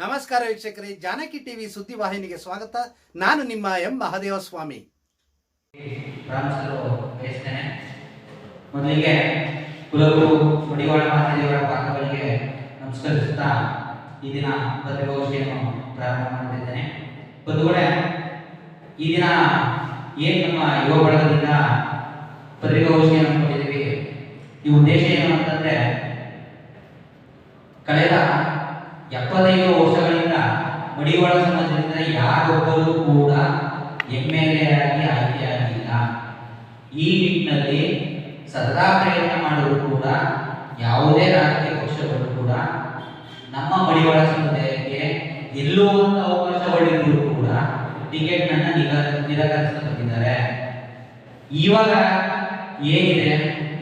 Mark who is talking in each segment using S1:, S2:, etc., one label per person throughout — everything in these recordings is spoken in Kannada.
S1: ನಮಸ್ಕಾರ ವೀಕ್ಷಕರೇ, ಜಾನಕಿ ಟಿವಿ ಸುದ್ದಿ ವಾಹಿನಿಗೆ ಸ್ವಾಗತ. ನಾನು ನಿಮ್ಮ ಎಂ. ಮಹದೇವ ಸ್ವಾಮಿ
S2: ಮೊದಲಿಗೆ ಕುಲಗುರು ಮಡಿವಾಳ ಮಹಾದೇವರ ಪಾತ್ರಗಳಿಗೆ ನಮಸ್ಕರಿಸುತ್ತಾ ಈ ದಿನ ಪತ್ರಿಕಾಗೋಷ್ಠಿಯನ್ನು ಪ್ರಾರಂಭ ಮಾಡುತ್ತಿದ್ದೇನೆ. ಬಂಧುಗಳೇ, ಈ ದಿನ ಏನು ನಮ್ಮ ಯುವ ಬಳಗದಿಂದ ಪತ್ರಿಕಾಗೋಷ್ಠಿಯನ್ನು ಹಮ್ಮಿಕೊಂಡಿದ್ದೀವಿ ಈ ಉದ್ದೇಶ ಏನು ಅಂತಂದ್ರೆ, ಕಳೆದ ಎಪ್ಪತ್ತೈದು ವರ್ಷಗಳಿಂದ ಮಡಿವಾಳ ಸಮಾಜದಿಂದ ಯಾರೊಬ್ಬರು ಕೂಡ ಎಂ ಎಲ್ ಎ ಆಗಿ ಆಯ್ಕೆಯಾಗಿಲ್ಲ. ಈ ನಿಟ್ಟಿನಲ್ಲಿ ಸದಾ ಪ್ರಯತ್ನ ಮಾಡಿದ್ರು ಕೂಡ ಯಾವುದೇ ರಾಜಕೀಯ ಪಕ್ಷಗಳು ಕೂಡ ನಮ್ಮ ಮಡಿವಾಳ ಸಮುದಾಯಕ್ಕೆ ಎಲ್ಲೋ ಒಂದು ಅವಕಾಶ ಒಡೆದಿದ್ರು ಕೂಡ ಟಿಕೆಟ್ ನಿರ ನಿರಾಕರಿಸಿದ್ದಾರೆ ಇವಾಗ ಏನಿದೆ?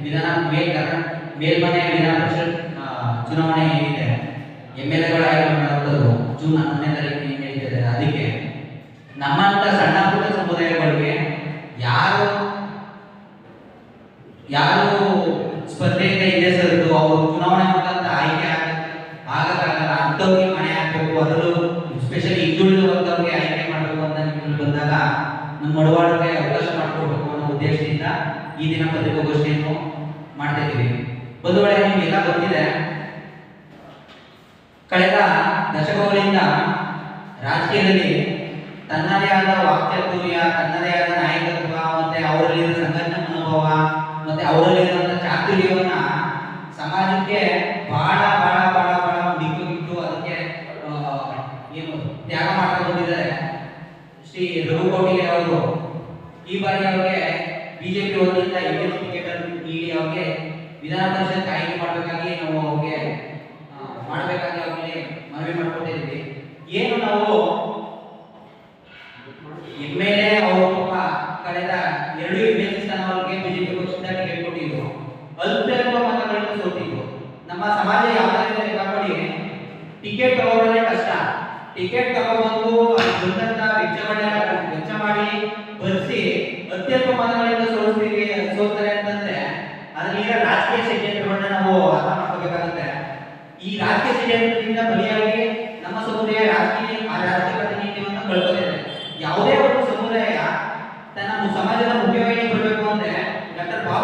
S2: ವಿಧಾನ ಮೇಲ್ಮನೆ ವಿಧಾನ ಪರಿಷತ್ ಚುನಾವಣೆ ಏನಿದೆ ಎಂ ಎಲ್ ಎಗಳ ಆಯ್ಕೆ ಮಾಡುವುದು ಜೂನ್ ಹನ್ನೊಂದನೇ ತಾರೀಕಿಗೆ ನಡೀತದೆ ಅದಕ್ಕೆ ನಮ್ಮಂತ ಸಣ್ಣ ಪುಟ್ಟ ಸಮುದಾಯಗಳಿಗೆ ಯಾರು ಯಾರು ಸ್ಪರ್ಧೆಯಿಂದ ಹಿಂದೆ ಸರಿದು ಅವರು ಚುನಾವಣೆ ಮುಖಾಂತರ ಆಯ್ಕೆ ಆಗ- ಆಗಕ್ಕಾಗಲ್ಲ, ಅಂಥವ್ರಿಗೆ ಮನೆ ಹಾಕಬೇಕು, ಅದರಲ್ಲೂ ಸ್ಪೆಷಲಿ ಹಿಂದುಳಿದ ವರ್ಗದವ್ರಿಗೆ ಆಯ್ಕೆ ಮಾಡಬೇಕು ಅಂತ ನಿಮ್ಮಲ್ಲಿ ಬಂದಾಗ ನಮ್ಮ ಮಡವಾಳಕ್ಕೆ ಅವಕಾಶ ಮಾಡಿಕೊಡ್ಬೇಕು ಅನ್ನೋ ಉದ್ದೇಶದಿಂದ ಈ ದಿನ ಪತ್ರಿಕಾಗೋಷ್ಠಿಯನ್ನು ಮಾಡ್ತಾ ಇದ್ದೀವಿ. ಬಂಧುಗಳೇ, ನಿಮಗೆಲ್ಲ ಗೊತ್ತಿದೆ ಕಳೆದ ದಶಕಗಳಿಂದ ರಾಜಕೀಯದಲ್ಲಿ ತನ್ನದೇ ಆದ ವಾಕ್ಚಾತುರ್ಯ ತನ್ನದೇ ಆದ ನಾಯಕತ್ವ, ಮತ್ತೆ ಅವರಲ್ಲಿರೋ ಸಂಘಟನೆ ಮನೋಭಾವ, ಮತ್ತೆ ಅವರಲ್ಲಿರುವಂತಹ ಚಾತುರ್ಯವನ್ನ ಸಮಾಜಕ್ಕೆ ಬಹಳ ಬಹಳ ಬಹಳ ಬಹಳ ದಿಕ್ಕು ಬಿಟ್ಟು ಅದಕ್ಕೆ ಏನು ತ್ಯಾಗ ಮಾಡ್ತಾ ಬಂದಿದ್ದಾರೆ. ಶ್ರೀ ರಘು ಅವರು ಈ ಬಾರಿ ಅವರಿಗೆ ಬಿಜೆಪಿ ವತಿಯಿಂದ ಇಂಡಿಯನ್ ಟಿಕೆಟ್ ನೀಡಿ ಅವರಿಗೆ ವಿಧಾನ ಪರಿಷತ್ ಆಯ್ಕೆ ಮಾಡಬೇಕಾಗಿ ನಾವು ಅವ್ರಿಗೆ ಮಾಡಬೇಕಾಗಿ ಏನು ನಾವು ಇನ್ಮೇಲೆ ಅವರು ಪಾಪ ಕಳೆದ ಎರಡು ಸ್ಥಾನ ಅವರಿಗೆ ಬಿಜೆಪಿ ಪಕ್ಷದ ಟಿಕೆಟ್ ಕೊಟ್ಟಿದ್ರು ಮತಗಳನ್ನು ಮತಗಳಿಂದ ಸೋತಿದ್ರು. ನಮ್ಮ ಸಮಾಜ ಯಾವುದೇ ಕಾಪಾಡಿ ಕೊಡಿ ಟಿಕೆಟ್ ತಗೊಳ್ಳೋದೇ ಕಷ್ಟ. ಟಿಕೆಟ್ ತಗೋಬಂದು ಬಂದಂತ ವೆಚ್ಚ ಮಾಡಿ ವೆಚ್ಚ ಮಾಡಿ ಬರ್ಸಿ ಅತ್ಯಲ್ಪ ಮತಗಳಿಂದ ಸೋಲಿಸ್ತೀವಿ ಸೋಲ್ತಾರೆ ಅಂತಂದ್ರೆ ಅದ್ರಲ್ಲಿ ರಾಜಕೀಯ ಷಡ್ಯಂತ್ರಗಳನ್ನ ನಾವು ಅರ್ಥ ಮಾಡ್ಕೋಬೇಕಾಗುತ್ತೆ. ಈ ರಾಜಕೀಯ ಷಡ್ಯಂತ್ರದಿಂದ ಬಲಿಯಾಗಿ better power